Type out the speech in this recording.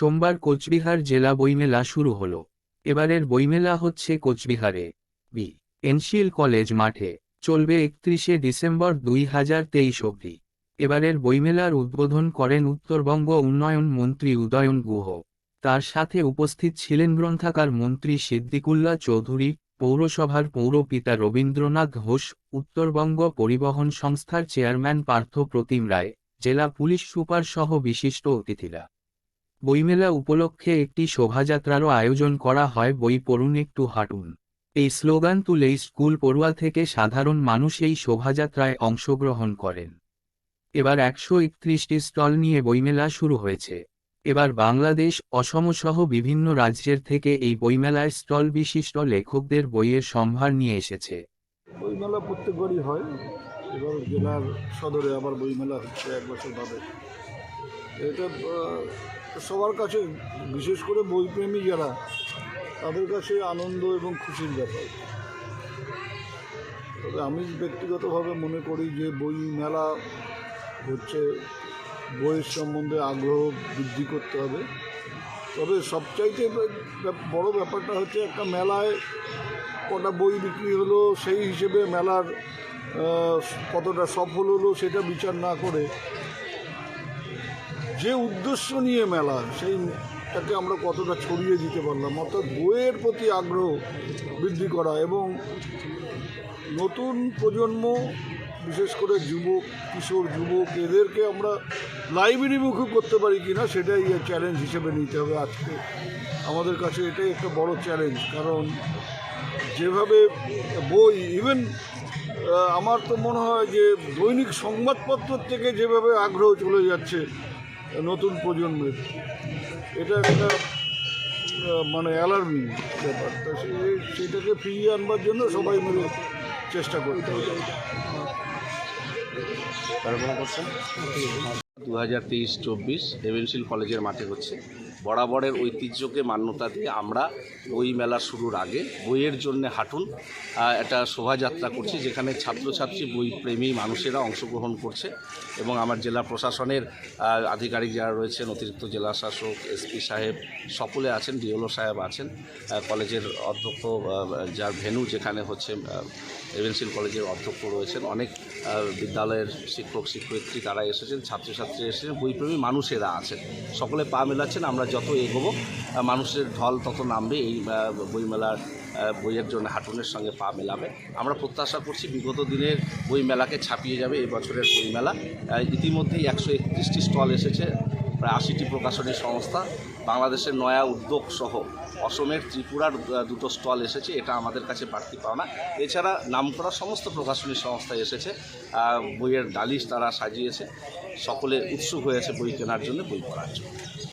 সোমবার কোচবিহার জেলা বইমেলা শুরু হলো। এবারের বইমেলা হচ্ছে কোচবিহারে। বি. এনশিল কলেজ মাঠে। চলবে একত্রিশে ডিসেম্বর দুই হাজার তেইশ অবধি। এবারের বইমেলার উদ্বোধন করেন উত্তরবঙ্গ উন্নয়ন মন্ত্রী উদয়ন গুহ। তার সাথে উপস্থিত ছিলেন গ্রন্থাকার মন্ত্রী সিদ্দিকুল্লা চৌধুরী, পৌরসভার পৌরপিতা রবীন্দ্রনাথ ঘোষ, উত্তরবঙ্গ পরিবহন সংস্থার চেয়ারম্যান পার্থ প্রতিম রায়, জেলা পুলিশ সুপার সহ বিশিষ্ট অতিথিরা। বইমেলা উপলক্ষে একটি শোভাযাত্রারও আয়োজন করা হয়, বই পড়ুন, একটু হাঁটুন। এই স্লোগান তুলেই স্কুল পড়ুয়া থেকে সাধারণ মানুষ এই শোভাযাত্রায় অংশগ্রহণ করেন। এবার একশো একত্রিশটি স্টল নিয়ে বইমেলা শুরু হয়েছে। এবার বাংলাদেশ, অসম সহ বিভিন্ন রাজ্যের থেকে এই বইমেলায় স্টল বিশিষ্ট লেখকদের বইয়ের সম্ভার নিয়ে এসেছে। বইমেলা প্রত্যেকবারই হয় এবার জেলার সদরে আবার বইমেলা হচ্ছে এক বছর বাদে। এটা সবার কাছে, বিশেষ করে বইপ্রেমী যারা, তাদের কাছে আনন্দ এবং খুশির ব্যাপার। তবে আমি ব্যক্তিগতভাবে মনে করি যে বই মেলা হচ্ছে, বইয়ের সম্বন্ধে আগ্রহ বৃদ্ধি করতে হবে। তবে সবচাইতে বড় ব্যাপারটা হচ্ছে একটা মেলায় কটা বই বিক্রি হলো, সেই হিসেবে মেলার কতটা সফল হলো, সেটা বিচার না করে যে উদ্দেশ্য নিয়ে মেলা, সেইটাকে আমরা কতটা ছড়িয়ে দিতে পারলাম। অর্থাৎ বইয়ের প্রতি আগ্রহ বৃদ্ধি করা এবং নতুন প্রজন্ম, বিশেষ করে যুবক, কিশোর, যুবক, এদেরকে আমরা লাইব্রেরিমুখী করতে পারি কি না সেটাই চ্যালেঞ্জ হিসেবে নিতে হবে আজকে। আমাদের কাছে এটাই একটা বড় চ্যালেঞ্জ কারণ যেভাবে বই ইভেন আমার তো মনে হয় যে দৈনিক সংবাদপত্র থেকে যেভাবে আগ্রহ চলে যাচ্ছে নতুন প্রজন্মের। এটা একটা মানে অ্যালার্মিং ব্যাপার। তা সে- সেটাকে ফিরিয়ে আনবার জন্য সবাই মিলে চেষ্টা করতে হবে। দু হাজার তেইশ চব্বিশ এভেনশিল কলেজের মাঠে হচ্ছে। বরাবরের ঐতিহ্যকে মান্যতা দিয়ে আমরা বই মেলা শুরুর আগে বইয়ের জন্য হাঁটুন একটা শোভাযাত্রা করছি যেখানে ছাত্রছাত্রী বই প্রেমী মানুষেরা অংশগ্রহণ করছে এবং আমার জেলা প্রশাসনের আধিকারিক যারা রয়েছেন, অতিরিক্ত জেলা শাসক, এসপি সাহেব সকলে আছেন, ডিওলো সাহেব আছেন কলেজের অধ্যক্ষ যার ভেনু যেখানে হচ্ছে এভেনশিল কলেজের অধ্যক্ষ রয়েছেন, অনেক বিদ্যালয়ের শিক্ষক, শিক্ষয়িত্রী তারা এসেছেন, ছাত্রছাত্রী এসেছেন, বইপ্রেমী মানুষেরা আছেন, সকলে পা মেলাচ্ছেন, আমরা যত এগোবো মানুষের ঢল তত নামবে, এই বইমেলার বইয়ের জন্য হাটুনের সঙ্গে পা মেলাবে। আমরা প্রত্যাশা করছি বিগত দিনের বই মেলাকে ছাপিয়ে যাবে এই বছরের বইমেলা। ইতিমধ্যেই একশো একত্রিশটি স্টল এসেছে, প্রায় আশিটি প্রকাশনী সংস্থা। বাংলাদেশের নয়া উদ্যোগ সহ অসমের ত্রিপুরার দুটো স্টল এসেছে, এটা আমাদের কাছে বাড়তি পাওনা। এছাড়া নামকরা সমস্ত প্রকাশনী সংস্থা এসেছে বইয়ের ডালিশ তারা সাজিয়েছে। সকলে উৎসুক হয়েছে বই কেনার জন্য, বই পড়ার জন্য।